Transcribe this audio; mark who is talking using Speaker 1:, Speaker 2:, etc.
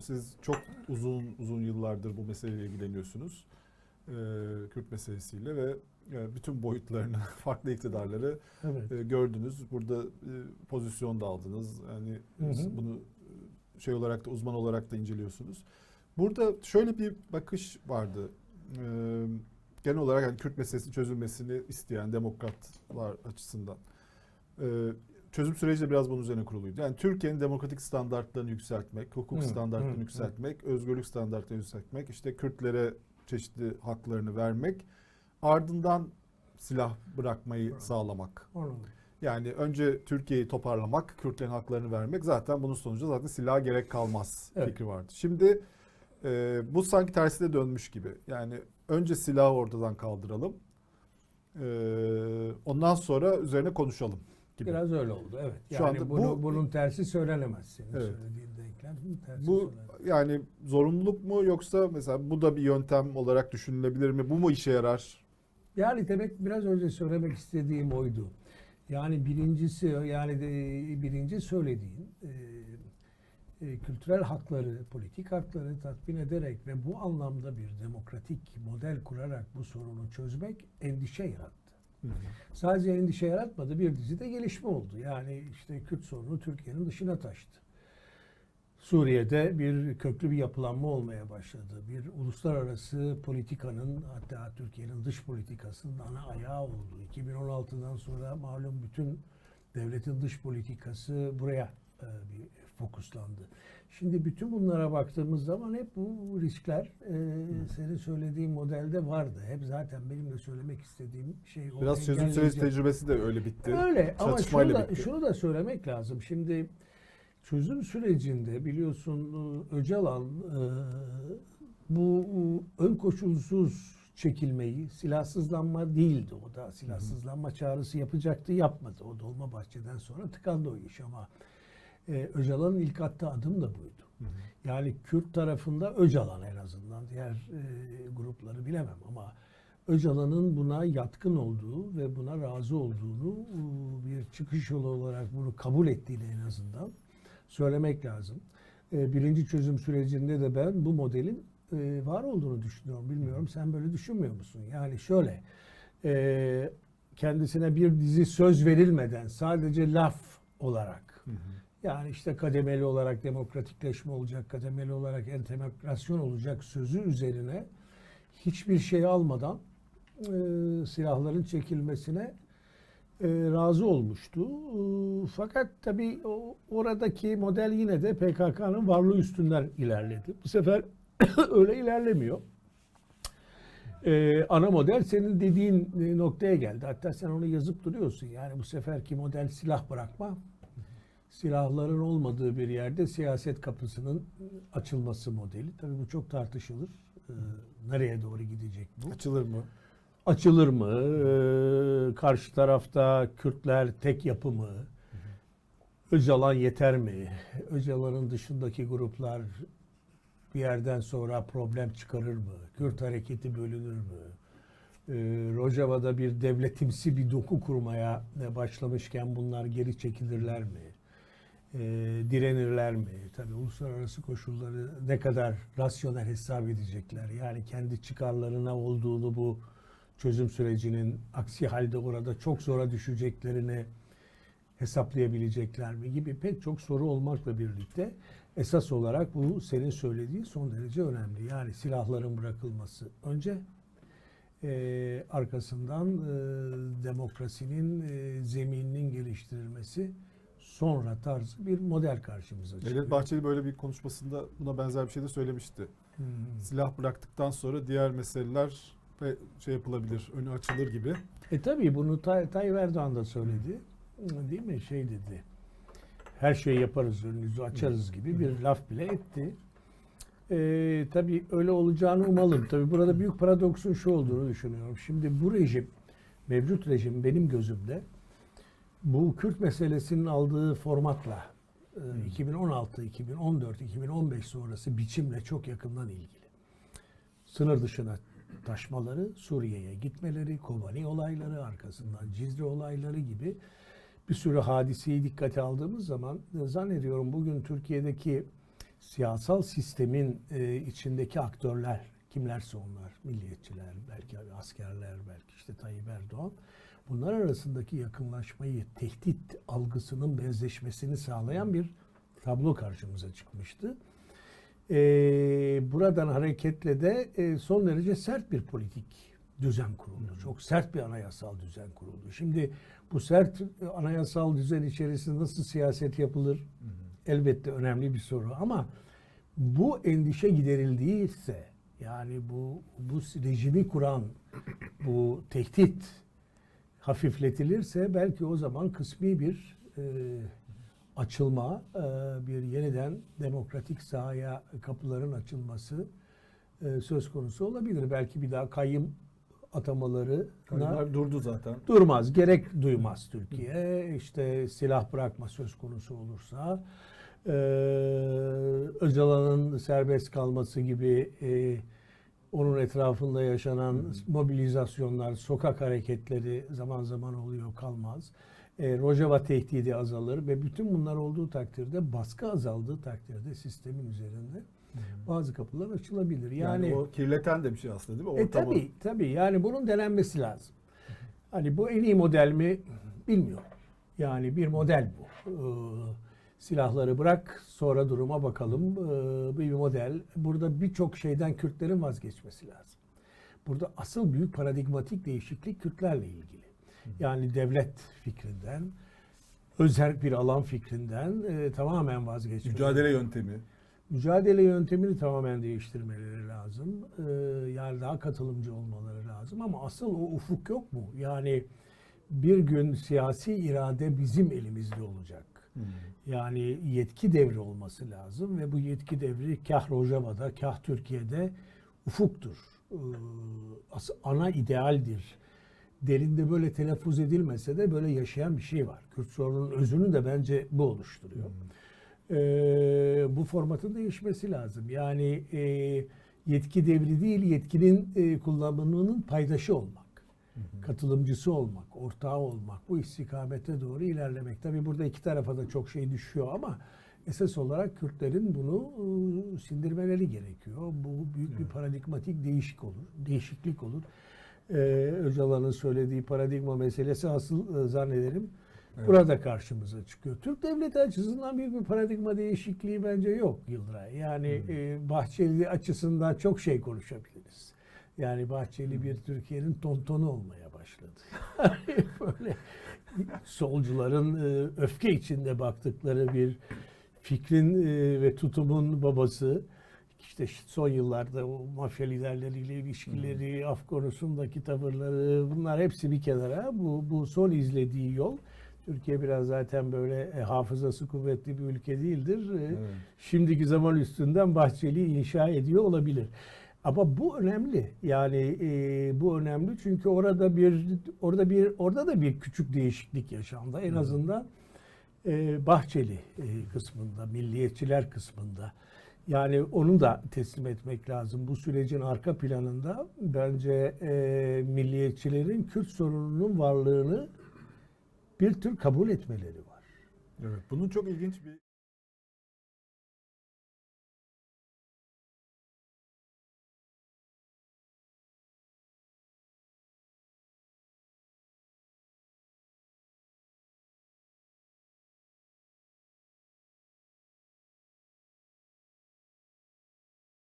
Speaker 1: siz çok uzun uzun yıllardır bu meseleyle ilgileniyorsunuz. Ee, Kürt meselesiyle ve e, bütün boyutlarını, farklı iktidarları
Speaker 2: Evet.
Speaker 1: e, gördünüz. Burada e, pozisyon da aldınız. Yani
Speaker 2: Hı hı.
Speaker 1: bunu şey olarak da uzman olarak da inceliyorsunuz. Burada şöyle bir bakış vardı. Ee, genel olarak hani Kürt meselesinin çözülmesini isteyen demokratlar açısından. Ee, çözüm süreci de biraz bunun üzerine kuruluydu. Yani Türkiye'nin demokratik standartlarını yükseltmek, hukuk
Speaker 2: Hı,
Speaker 1: standartlarını
Speaker 2: hı,
Speaker 1: yükseltmek, özgürlük standartlarını yükseltmek, işte Kürtlere çeşitli haklarını vermek, ardından silah bırakmayı
Speaker 2: Evet.
Speaker 1: sağlamak.
Speaker 2: Onu.
Speaker 1: Yani önce Türkiye'yi toparlamak, Kürtlerin haklarını vermek zaten bunun sonucu zaten silaha gerek kalmaz
Speaker 2: Evet.
Speaker 1: fikri vardı. Şimdi e, bu sanki tersine dönmüş gibi. Yani önce silahı ortadan kaldıralım. E, ondan sonra üzerine konuşalım gibi.
Speaker 2: Biraz öyle oldu evet.
Speaker 1: Şu
Speaker 2: Yani
Speaker 1: anda
Speaker 2: bunu,
Speaker 1: bu-
Speaker 2: bunun tersi söylenemez senin
Speaker 1: Evet.
Speaker 2: söylediğin denklem. Tersi
Speaker 1: Bu
Speaker 2: söylenemez.
Speaker 1: yani zorunluluk mu yoksa mesela bu da bir yöntem olarak düşünülebilir mi? Bu mu işe yarar?
Speaker 2: Yani demek biraz önce söylemek istediğim oydu. Yani birincisi yani de, birinci söylediğin e, e, kültürel hakları, politik hakları tatmin ederek ve bu anlamda bir demokratik model kurarak bu sorunu çözmek endişe yarattı. Sadece endişe yaratmadı bir dizide gelişme oldu. Yani işte Kürt sorunu Türkiye'nin dışına taştı. Suriye'de bir köklü bir yapılanma olmaya başladı. Bir uluslararası politikanın hatta Türkiye'nin dış politikasının ana ayağı oldu. 2016'dan sonra malum bütün devletin dış politikası buraya e, bir fokuslandı. Şimdi bütün bunlara baktığımız zaman hep bu riskler e, senin söylediğin modelde vardı. Hep zaten benim de söylemek istediğim şey o
Speaker 1: Biraz çözüm süreci tecrübesi de öyle bitti.
Speaker 2: Öyle ama şunu da,
Speaker 1: bitti.
Speaker 2: şunu da söylemek lazım. Şimdi çözüm sürecinde biliyorsun e, Öcalan e, bu ön koşulsuz çekilmeyi silahsızlanma değildi o da silahsızlanma çağrısı yapacaktı yapmadı. O Dolmabahçe'den sonra tıkandı o iş ama e, Öcalan'ın ilk attığı adım da buydu. Yani Kürt tarafında Öcalan en azından diğer e, grupları bilemem ama Öcalan'ın buna yatkın olduğu ve buna razı olduğunu bir çıkış yolu olarak bunu kabul ettiğini en azından söylemek lazım. E, birinci çözüm sürecinde de ben bu modelin e, var olduğunu düşünüyorum. Bilmiyorum sen böyle düşünmüyor musun? Yani şöyle e, kendisine bir dizi söz verilmeden sadece laf olarak yani işte kademeli olarak demokratikleşme olacak, kademeli olarak entegrasyon olacak sözü üzerine hiçbir şey almadan e, silahların çekilmesine e, razı olmuştu. E, fakat tabii o, oradaki model yine de PKK'nın varlığı üstünden ilerledi. Bu sefer öyle ilerlemiyor. E, ana model senin dediğin e, noktaya geldi. Hatta sen onu yazıp duruyorsun. Yani bu seferki model silah bırakma, silahların olmadığı bir yerde siyaset kapısının açılması modeli. Tabii bu çok tartışılır. Ee, nereye doğru gidecek bu?
Speaker 1: Açılır mı?
Speaker 2: Açılır mı? Ee, karşı tarafta Kürtler tek yapı mı? Öcalan yeter mi? Öcalan'ın dışındaki gruplar bir yerden sonra problem çıkarır mı? Kürt hareketi bölünür mü? Ee, Rojava'da bir devletimsi bir doku kurmaya başlamışken bunlar geri çekilirler mi? Ee, direnirler mi? Tabii uluslararası koşulları ne kadar rasyonel hesap edecekler? Yani kendi çıkarlarına olduğunu bu çözüm sürecinin aksi halde orada çok zora düşeceklerini hesaplayabilecekler mi gibi pek çok soru olmakla birlikte esas olarak bu senin söylediğin son derece önemli. Yani silahların bırakılması önce e, arkasından e, demokrasinin e, zemininin geliştirilmesi sonra tarzı bir model karşımıza çıkıyor.
Speaker 1: Devlet Bahçeli böyle bir konuşmasında buna benzer bir şey de söylemişti.
Speaker 2: Hmm.
Speaker 1: Silah bıraktıktan sonra diğer meseleler ve şey yapılabilir, önü açılır gibi.
Speaker 2: E tabii bunu Tay Tayyip Erdoğan da söyledi. Değil mi? Şey dedi. Her şeyi yaparız, önünüzü açarız gibi bir laf bile etti. E, tabii öyle olacağını umalım. Tabii burada büyük paradoksun şu olduğunu düşünüyorum. Şimdi bu rejim, mevcut rejim benim gözümde bu Kürt meselesinin aldığı formatla e, 2016, 2014, 2015 sonrası biçimle çok yakından ilgili. Sınır dışına taşmaları, Suriye'ye gitmeleri, Kobani olayları, arkasından Cizre olayları gibi bir sürü hadiseyi dikkate aldığımız zaman e, zannediyorum bugün Türkiye'deki siyasal sistemin e, içindeki aktörler kimlerse onlar milliyetçiler belki askerler belki işte Tayyip Erdoğan bunlar arasındaki yakınlaşmayı tehdit algısının benzeşmesini sağlayan bir tablo karşımıza çıkmıştı. E, buradan hareketle de e, son derece sert bir politik düzen kuruldu. Çok sert bir anayasal düzen kuruldu. Şimdi bu sert e, anayasal düzen içerisinde nasıl siyaset yapılır? Elbette önemli bir soru ama bu endişe giderildiyse yani bu bu rejimi kuran bu tehdit hafifletilirse belki o zaman kısmi bir e, açılma, e, bir yeniden demokratik sahaya kapıların açılması e, söz konusu olabilir. Belki bir daha kayyım atamaları
Speaker 1: durdu zaten.
Speaker 2: durmaz, gerek duymaz Türkiye. İşte silah bırakma söz konusu olursa, e, Öcalan'ın serbest kalması gibi e, onun etrafında yaşanan mobilizasyonlar, sokak hareketleri zaman zaman oluyor, kalmaz. E, Rojava tehdidi azalır ve bütün bunlar olduğu takdirde, baskı azaldığı takdirde sistemin üzerinde bazı kapılar açılabilir.
Speaker 1: Yani,
Speaker 2: Yani,
Speaker 1: o kirleten de bir şey aslında değil mi?
Speaker 2: e
Speaker 1: Ortamı-
Speaker 2: tabii tabii yani bunun denenmesi lazım. Hani bu en iyi model mi bilmiyorum. Yani bir model bu. Ee, silahları bırak sonra duruma bakalım. Ee, bir model. Burada birçok şeyden Kürtlerin vazgeçmesi lazım. Burada asıl büyük paradigmatik değişiklik Kürtlerle ilgili. Yani devlet fikrinden, özel bir alan fikrinden e, tamamen vazgeçmeleri
Speaker 1: Mücadele yöntemi.
Speaker 2: mücadele yöntemini tamamen değiştirmeleri lazım. Ee, yani daha katılımcı olmaları lazım ama asıl o ufuk yok mu? Yani bir gün siyasi irade bizim elimizde olacak. Yani yetki devri olması lazım ve bu yetki devri kah Rojava'da kah Türkiye'de ufuktur. Ee, ana idealdir. Derinde böyle telaffuz edilmese de böyle yaşayan bir şey var. Kürt sorunun özünü de bence bu oluşturuyor. Ee, bu formatın değişmesi lazım. Yani e, yetki devri değil, yetkinin e, kullanımının paydaşı olmak, katılımcısı olmak, ortağı olmak, bu istikamete doğru ilerlemek. Tabii burada iki tarafa da çok şey düşüyor ama esas olarak Kürtlerin bunu e, sindirmeleri gerekiyor. Bu büyük bir paradigmatik değişik olur, değişiklik olur. Ee, Öcalan'ın söylediği paradigma meselesi asıl e, zannederim burada karşımıza çıkıyor. Türk devleti açısından büyük bir paradigma değişikliği bence yok Yıldıray. Yani e, Bahçeli açısından çok şey konuşabiliriz. Yani Bahçeli bir Türkiye'nin tontonu olmaya başladı. Böyle solcuların e, öfke içinde baktıkları bir fikrin e, ve tutumun babası. İşte son yıllarda o mafya liderleriyle ilişkileri, af konusundaki tavırları bunlar hepsi bir kenara. Bu, bu son izlediği yol Türkiye biraz zaten böyle e, hafızası kuvvetli bir ülke değildir. E,
Speaker 1: Evet.
Speaker 2: Şimdiki zaman üstünden Bahçeli inşa ediyor olabilir. Ama bu önemli. Yani e, bu önemli çünkü orada bir orada bir orada da bir küçük değişiklik yaşandı. En azından e, Bahçeli e, kısmında, milliyetçiler kısmında. Yani onu da teslim etmek lazım. Bu sürecin arka planında bence e, milliyetçilerin Kürt sorununun varlığını bir tür kabul etmeleri var.
Speaker 1: Evet. Bunun çok ilginç bir